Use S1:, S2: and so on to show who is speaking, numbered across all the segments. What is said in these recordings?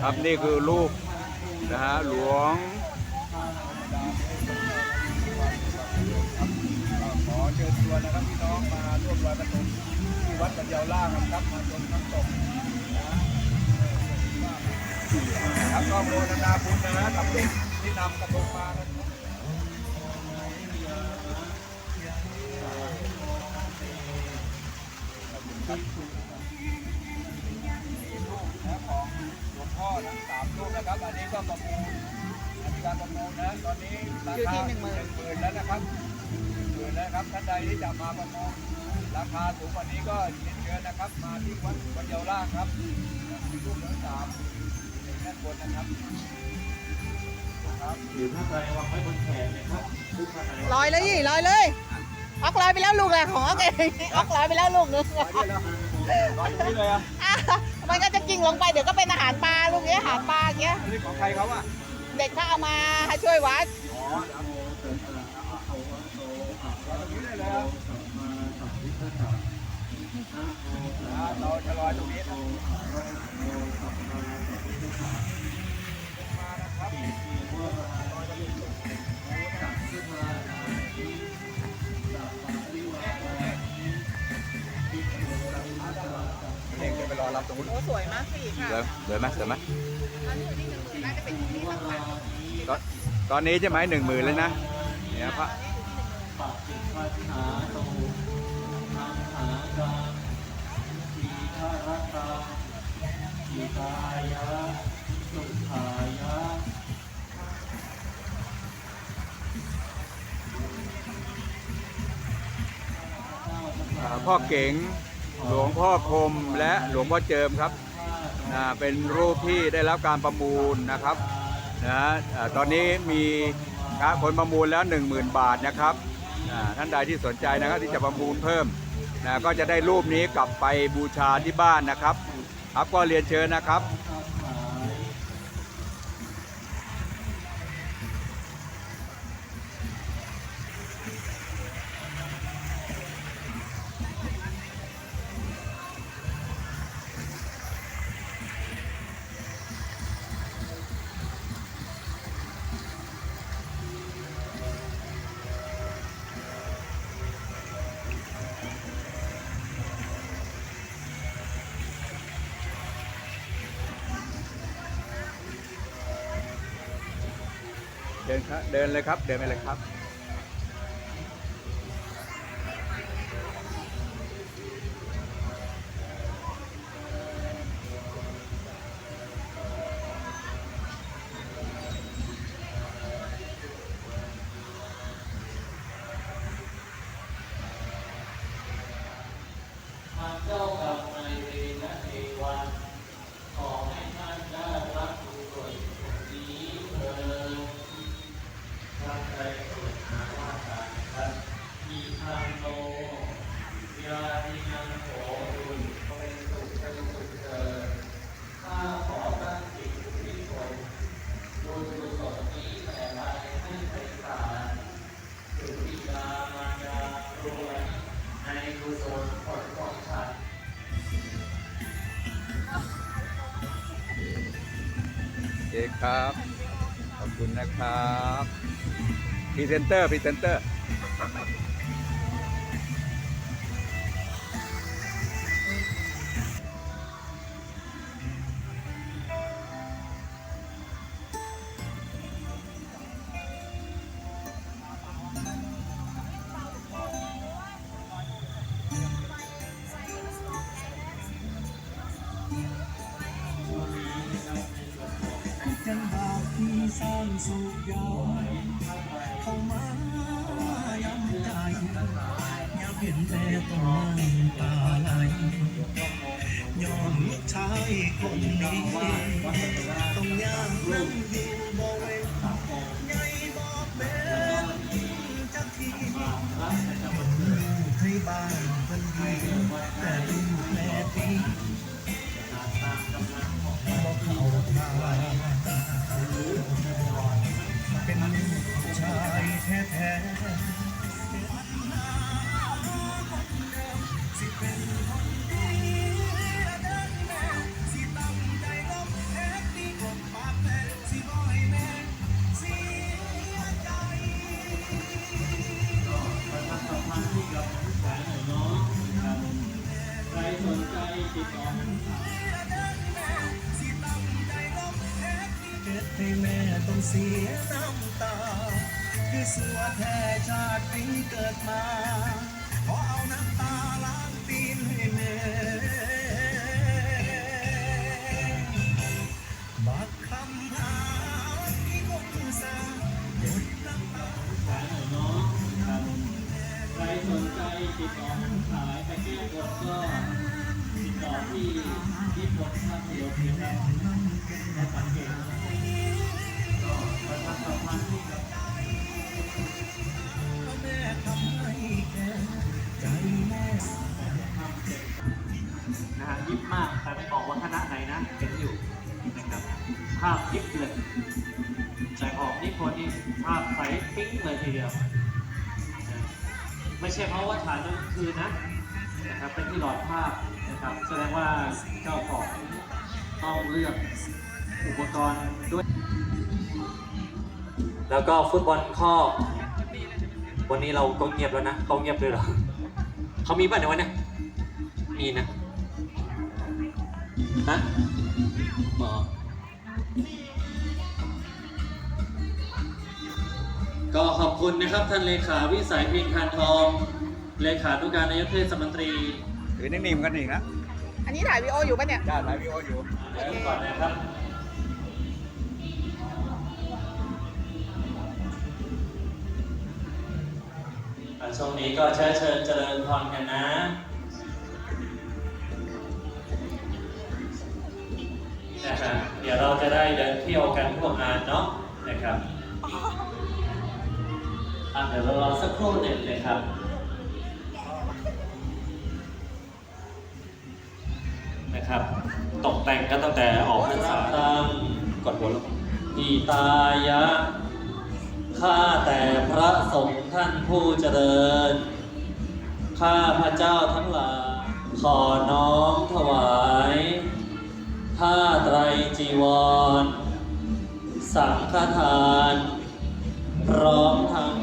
S1: ครับนี่คือรูปนะฮะหลวง
S2: ขอเชิญชวนนะครับพี่น้องมาร่วมลอยกระทงที่วัดปัญญาล่างนะครับมาชมน้ำตกนะครับก็โมทนาบุญนะฮะกับเด็กที่นำกระทงมา ทั้งสามรูปนะครับอันนี้ก็ประมูลอันนี้การประมูลนะตอนนี้รา
S3: อยู่
S2: คา
S3: ที่
S2: ห
S3: หนึ่
S2: นึ่ง
S3: งหมื่น
S2: หมื่นแล้วนะครับหมื่นแล้วครับท่านใดที่จะมาประมูลราคาสูงกว่านี้ก็เรียนเชิญนะครับ มาที่วัดวัดเยาวราชครับรูปทั้งสามด้านบนนะครับครับ
S4: หรือถ้าใครวางไว้บนแขนนะครับหรือถ้าใคร
S3: ลอยเลยยี่ลอยเลยออกลอยไปแล้วลูกเลยของออกเองออกลอยไปแล้วลูกนึง
S2: ร้อยด้วยแล้วร้อยตรงนี้เลยอะ
S3: อะ มันก็จะกิ่งลงไปเดี๋ยวก็เป็นอาหารปลาลูกเนี้ยอาหารปลาอย่างเงี้ย
S2: อันนี้ของใครเขาอะ
S3: เด็กเขาเอามาให้ช่วยวัด
S2: อ๋อเดี๋ยวร้อยตรงนี้เลยเลยอะอ่าเราจะลอยตรงนี้
S3: โอ้สวยมากสิค่ะ
S1: เดินเดินไหมเดินไหม
S3: อันนี้อยู่ที่หนึ่งหมื่นน่าจะเป็นที่ข้างหลัง
S1: ตอนตอนนี้ใช่ไหมหนึ่งหมื่นเลยนะเนี่ยพระ
S4: ปักสิพัฒนาโตทางหาจามทีฆารตาทีกายะสุขายะ
S1: อ่าพ่อเก๋ง หลวงพ่อคมและหลวงพ่อเจิมครับนะเป็นรูปที่ได้รับการประมูลนะครับนะตอนนี้มีการผลประมูลแล้ว 10,000 บาทนะครับท่านใดที่สนใจนะครับที่จะประมูลเพิ่มนะก็จะได้รูปนี้กลับไปบูชาที่บ้านนะครับครับก็เรียนเชิญนะครับ เดินครับเดินเลยครับ เดินไปเลยครับ ครับ ขอบคุณนะครับพรีเซนเตอร์พรีเซนเตอร์ ภาพ
S5: ใส
S1: ปิ๊งเลยทีเดียว ไม่ใช่เพราะว่าถ่ายกลางคืนนะนะครับเป็นที่หลอดภาพนะครับ แสดงว่าเจ้าของต้องเลือกอุปกรณ์ด้วย แล้วก็ฟุตบอลข้อ วันนี้เราก็เงียบแล้วนะเขาเงียบเลยเหรอเขามีป่ะในวันนี้มีนะฮะ ก็ขอบคุณนะครับท่านเลขาวิสัยเพียงคานทอง เลขานุการนายกเทศมนตรี
S6: ถือนิ่งๆกันอีกนะ
S3: อันนี้ถ่ายวีดีโออยู่ปะเนี่ย
S6: ญาติถ่ายวีดีโออยู่
S1: เดี๋ยวก่อนนะครับ อะช่วงนี้ก็เชิญเชิญเจริญพรกันนะ นะครับเดี๋ยวเราจะได้เดินเที่ยวกันทั่วงานเนาะนะครับ อะเดี๋ยวเรารอสักครู่หนึ่งนะครับนะครับ ตกแต่งกันตั้งแต่ออกพรรษาตั้งกดหัวลงอีตายะ ข้าแต่พระสงฆ์ท่านผู้เจริญ ข้าพระเจ้าทั้งหลาย ขอน้อมถวายผ้าไตรจีวร สังฆทาน พร้อมทั้ง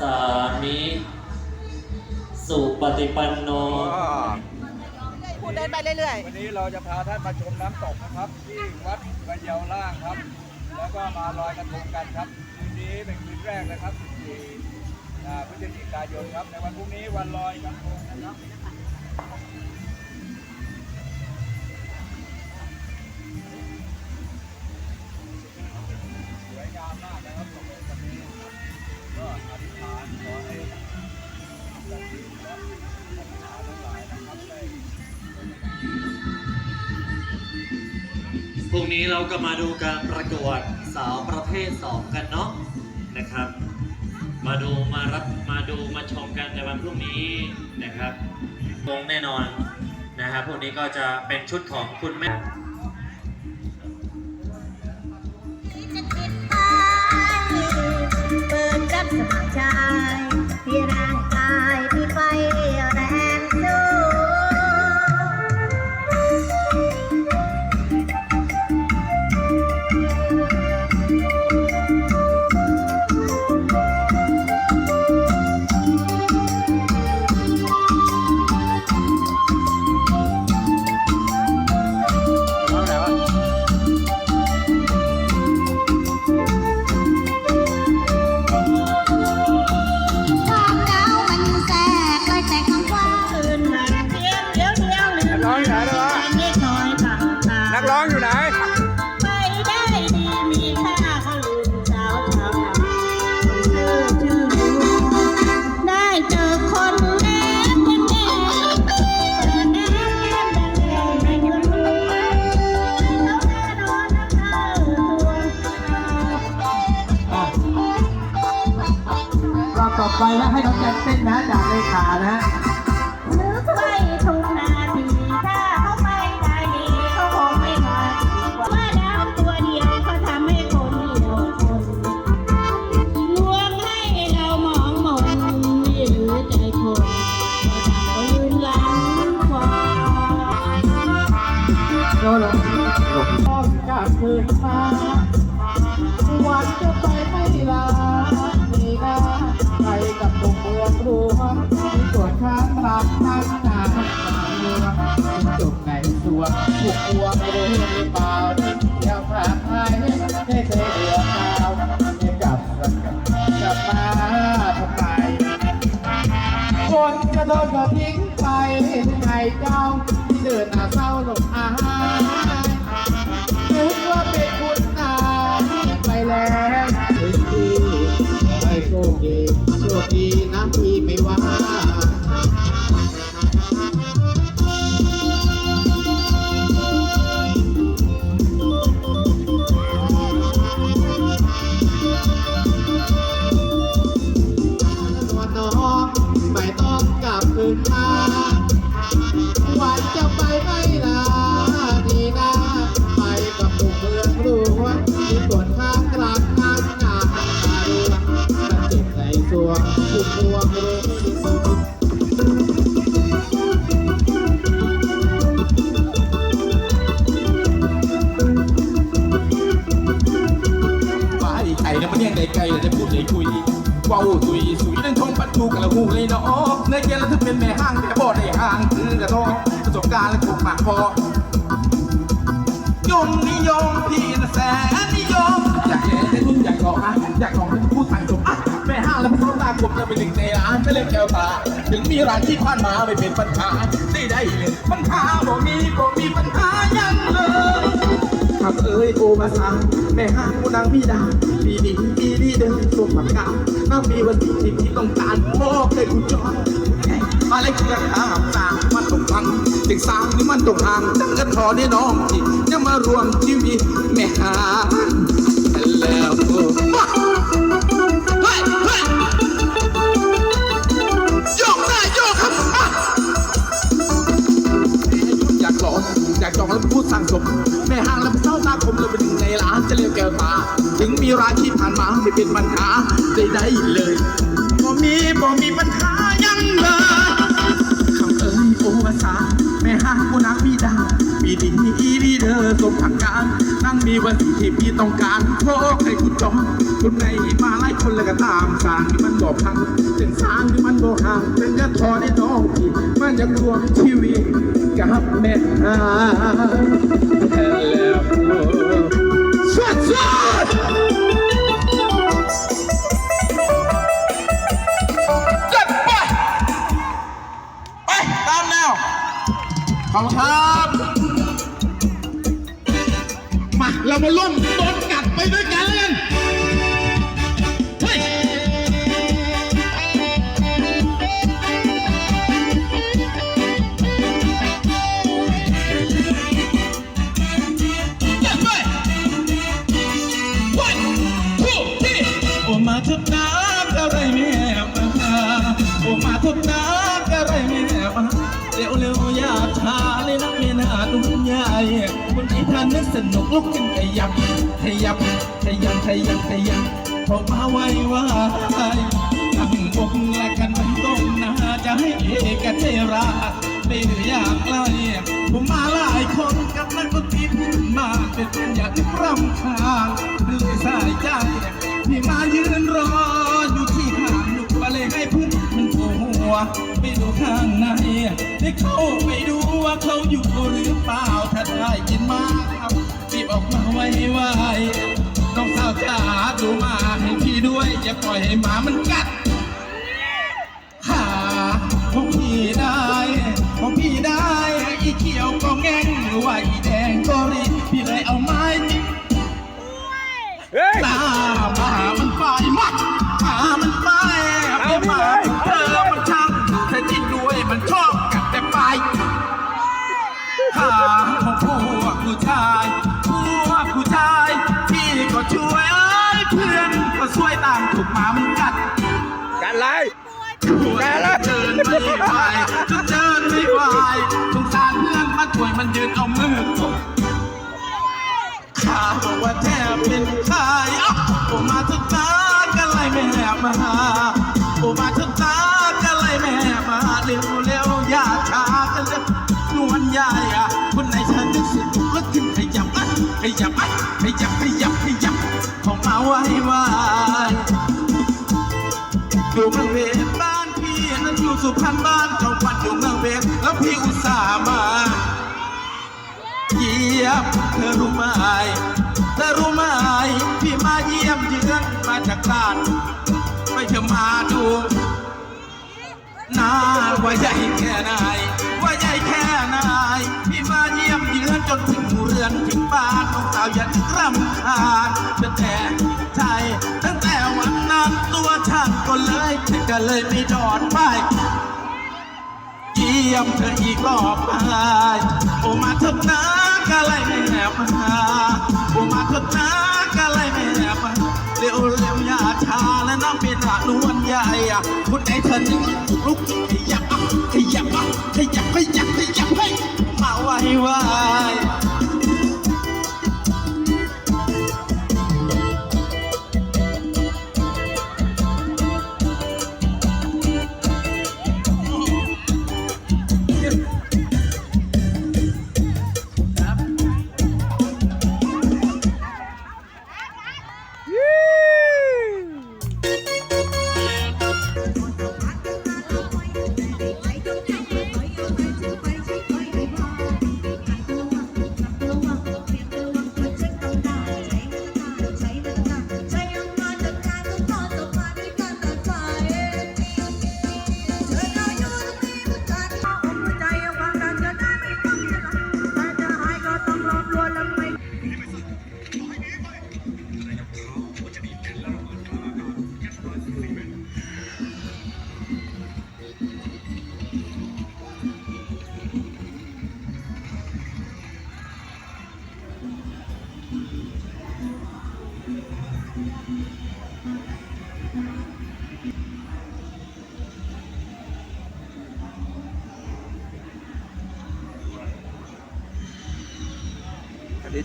S1: สามิสุปฏิปันโน
S3: พูดเดินไปเรื่อย
S2: วันนี้เราจะพาท่านมาชมน้ำตกนะครับ ที่วัดกระเยาวล่างครับ แล้วก็มาลอยกระทงกันครับคืนนี้เป็นคืนแรกนะครับ14อ่าพฤศจิกายนครับในวันพรุ่งนี้วันลอยกระทงนะครับส รุ่งนี้
S1: เราก็มาดูการประกวดสาวประเภทสองกันเนาะนะครับ มาดูมารับมาดูมาชมกันในวันพรุ่งนี้นะครับวงแน่นอนนะครับพวกนี้ก็จะเป็นชุดของคุณแม่
S7: ร้
S6: องอยู่ไหนไม่
S7: ได้ดีมีค่าเขาลืมสาวชาวนาชื่อชื่อดูได้เจอคนแนบแนบแนบแนบแนบแนบแนบแล้วแน่นอนนะเธอตัว
S8: รอบต่อไปแล้วให้น้องแจนเต้นนะจากเลขานะ
S7: นึ ลังควาย
S8: เวนนต้องกลับคืนมาวันจะไปไม่ลานี่นะไปกับตุ่มเมืองหลวงที่ตรวจข้างหลังทางงานเมืองจุดไหนสวงผูกพวงรู้หรือเปล่าเที่ยวผ่านไทยไม่เคยเดือดดาวไม่กลับกลับกับมาทำไมคนกระโดดก็ทิ้งไปไงเจ้า โชคดีโชคดีนะพี่ ไอ้ไก่เนี่
S9: ยมันเลี้ยงได้ไก่แต่พูดได้คุยว้าตุยสุยนั่นทงปัดถูกกระหูเลยเนาะในเกณฑ์แล้วถึงเป็นแม่ห้างแต่บ่ได้ห้างคือกระทองประสบการณ์และถูกปากพอยมนิยมพี่นะแสนนิยม อยากแย่ให้รุ่นอยากลองนะอยากลองให้พูดทางจบอะแม่ห้างแล้วมันเข้าตาผมจะเป็นหนึ่งในร้านจะเล่นแก้วตา ถึงมีร้านที่ผ่านมาไม่เป็นปัญหาได้ได้เลยปัญหาบ่มีบ่มีปัญหายังเลย ขับเอ้ยโอมาซังแม่ห้างกูนางพี่ดาปีนี้ปีนี้เดินส่งปากกาน้ำมีวันที่ที่พี่ต้องการพ่อเคยกูจอดมาเล็กกระทำสร้างมันตกฟังจึงสร้างนี่มันตกทางจังกระทอนี่น้องที่ยังมารวมชีวิตแม่ห้างแล้ว ถึงมีร้านที่ผ่านมาไม่เป็นปัญหาใดๆเลยบ่มีบ่มีปัญหายังเลยคำเอ้ยโอภาษาแม่ห้างกูนางพี่ดาปีดีอีดีเดอสมทางการนั่งมีวันที่ที่พี่ต้องการโทษให้คุณจองคุณในมาไล่คนแล้วก็ตามสร้างที่มันบอกพังถึงสร้างที่มันบอกห่างเป็นกระทอได้น้องที่มันยังรวมชีวิตกับแม่หาแล้วสว ขอบคุณครับมาเรามาร่วมโดนกัดไปด้วยกันเลยกันเฮ้ยจัดไป one two three โอมาทุกน้ำอะไรแม่มาโอมาทุกน้ำ นใหญ่คนที่ท่านนึกสนุกลุกขึ้นขยับขยับขยับขยับขยับพอมาไว้ไว้ตั้งวงและกันมันก้มหน้าจะให้เอกเทราไม่เหลืออยากไล่ผมมาหลายคนกับนักดนตรีขึ้นมาเป็นเป็นอย่างที่รำคาญเลยสายใจที่มายืนรออยู่ที่ข้างลูกบะเลยให้พึ่งมันโผล่หัว ไปดูข้างในได้เข้าไปดูว่าเขาอยู่หรือเปล่าถ้าได้ยินมาครับรีบออกมาไวไว้น้องสาวจ๋าดูมาให้พี่ด้วยอย่าปล่อยให้หมามัน ไม่ไหวจน
S6: เจิ
S9: น
S6: ไม่
S9: ไหวสงสารเพื่อนมาถ่วยมันยืนเอามือตบข้าบอกว่าแทบเป็นใารผมมาทุกตากันไล่แม่มาผมมาทุกตากันไล่แม่มาเร็วเร็วอย่าช้ากันเลยนวลยายอะคนไหนฉันนึกสุดถูกแล้วขึ้นขยับอะขยับอะขยับให้ยับให้ยับของมาไว้ไว้ดูมันเว สุพรรณบ้านเจ้าพันอยู่เมืองเพชรแล้วพี่อุตส่าห์มาเยี่ยมเธอรู้ไหมเธอรู้ไหมพี่มาเยี่ยมเยือนมาจากบ้าน ไม่จะมาดูนาว่าใหญ่แค่ไหนว่าใหญ่แค่ไหนพี่มาเยี่ยมเยือนจนถึงเรือนถึงบ้านน้องสาวยันรำคาญแต่แต่ใจตั้งแต่วันนั้นตัวช่างก็เลยก็เลยไม่ดอดไป ยี่ยมเธออีกรอบไปโอมาเถิดนะกะไรแม่มาโอมาเถิดนะกะไรแม่มาเร็วเร็วอย่าชาและน้ำเป็นหนวลใหญ่คุณไอ้เธอนี่ลุกขยับอะขยับขยับขยับขยับให้มาไวไว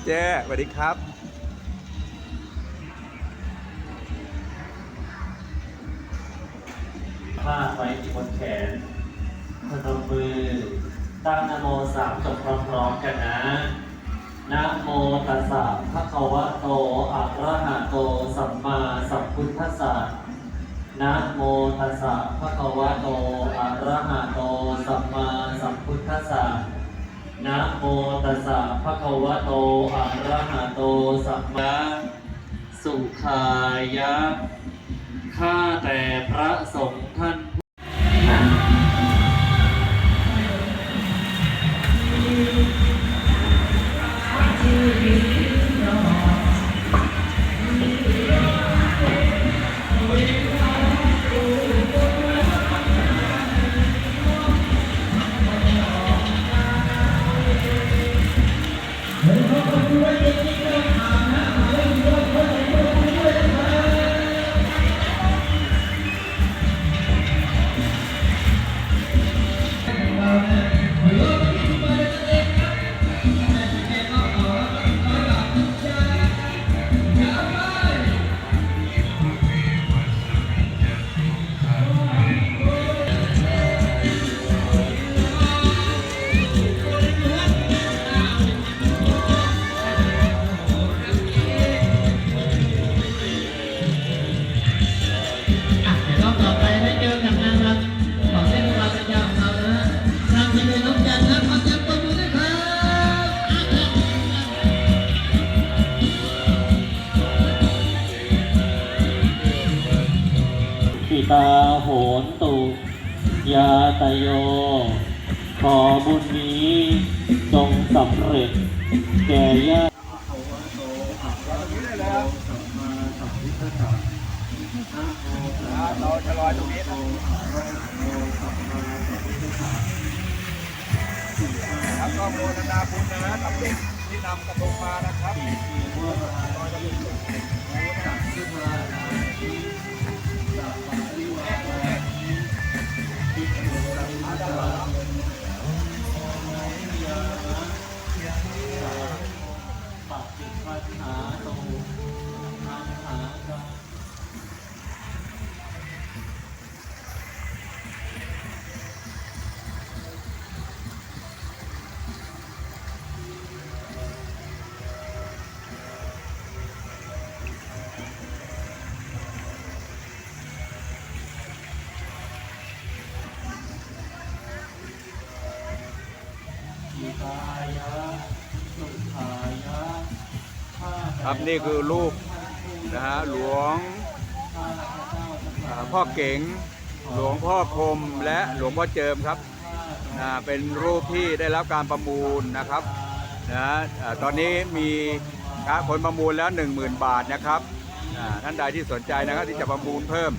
S6: เจ๊สวัสดีครับ
S1: ผ้าไว้ที่บนแขนพนมมือ ตั้งนโมสามจบพร้อมๆกันนะนะโมตัสสะภะคะวะโตอะระหะโต สัมมาสัมพุทธัสสะนะโมตัสสะภะคะวะโตอะระหะโต สัมมาสัมพุทธัสสะ นะโมตัสสะภะคะวะโตอะระหะโตสัมมาสุขายะ ข้าแต่พระสงฆ์ท่าน
S5: อ่
S1: โย ขอบุญนี้จงสำเร็จ แก่ญาติ
S2: เราจะลอยตรงนี้นะแล้วก็โมทนาบุญนะกับเด็กที่นำกระทงมานะครับลอยกระทง
S1: ปั พันหาตูพันหาตังกา
S2: ยา ครับนี่คือรูปนะฮะหลวงพ่อเก๋งหลวงพ่อคมและหลวงพ่อเจิมครับอ่าเป็นรูปที่ได้รับการประมูลนะครับนะตอนนี้มีคนประมูลแล้ว 10,000 บาทนะครับท่านใดที่สนใจนะครับที่จะประมูลเพิ่ม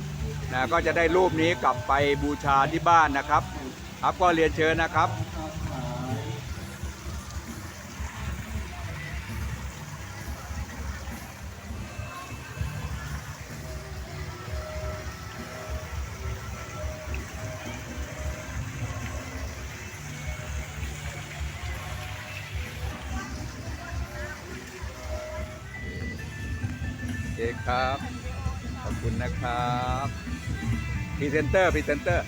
S2: นะก็จะได้รูปนี้กลับไปบูชาที่บ้านนะครับ ครับก็เรียนเชิญนะครับ ครับ ขอบคุณนะครับพรีเซนเตอร์พรีเซนเตอร์